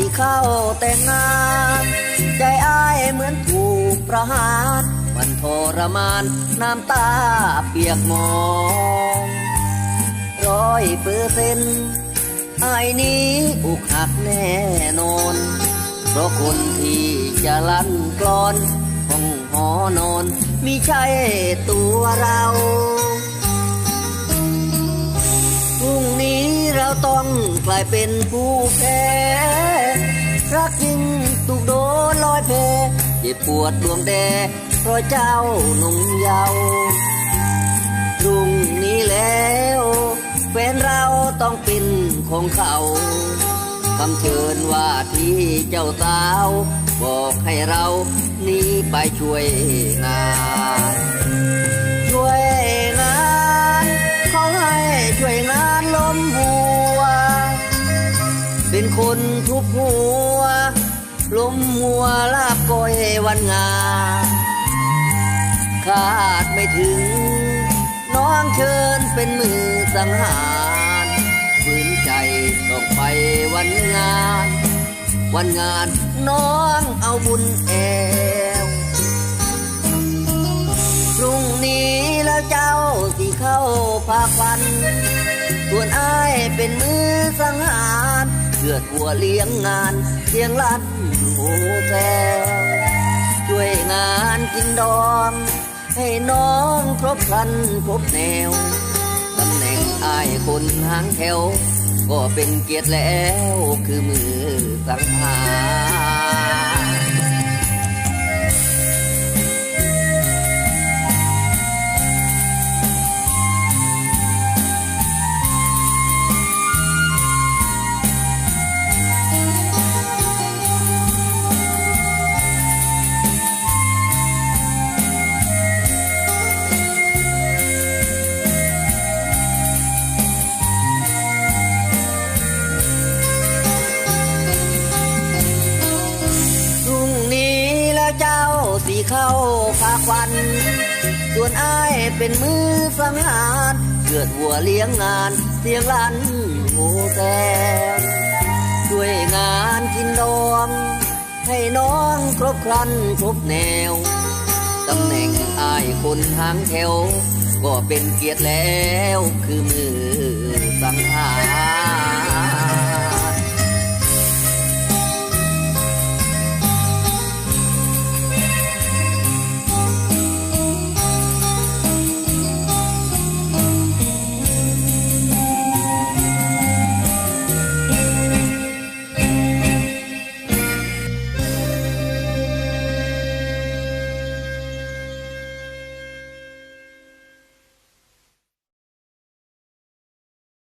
สิเข้าแต่งงาน ใจอ้ายเหมือนถูกประหาร มันทรมานน้ำตาเปียกหมองร้อยเปอร์เซ็นต์ไอ้ายนี้อุกหักแน่นอน เพราะคนที่จะลั่นกลอนห้องหอนอนมิใช่ตัวเรา ต้องกลายเป็นผู้แพ้รักยิ่งถูกโดนลอยเพเจ็บปวดดวงแดเพราะเจ้าหนุ่มเยาวรุ่งนี้แล้วแฟนเราต้องเป็นของเขาคำเชิญว่าที่เจ้าสาว บอกให้เรานี้ไปช่วยงาน เป็นคนทุบหัว ล้มหัวลาบก้อยวันงานคาดไม่ถึง น้องเชิญเป็นมือสังหารฝืนใจต้องไปวันงาน วันงานน้องเอาบุญแอวพรุ่งนี้แล้วเจ้าสิเข้าภาควันส่วนอ้ายเป็นมือสังหาร เลือดหัวเลี้ยงงานเลี้ยงลันหูแซวช่วยงานกินดองให้น้องครบครันครบแนวตำแหน่งอายคนหางแถว ก็เป็นเกียรติแล้วคือมือสังหาร เข้าภาควันส่วนอ้ายเป็นมือสังหารเกิดหัวเลี้ยงงานเสียงลันหูแซงช่วยงานกินดอง ให้น้องครบครันครบแนวตำแหน่งอ้ายคนหางแถว ก็เป็นเกียรติแล้วคือมือสังหาร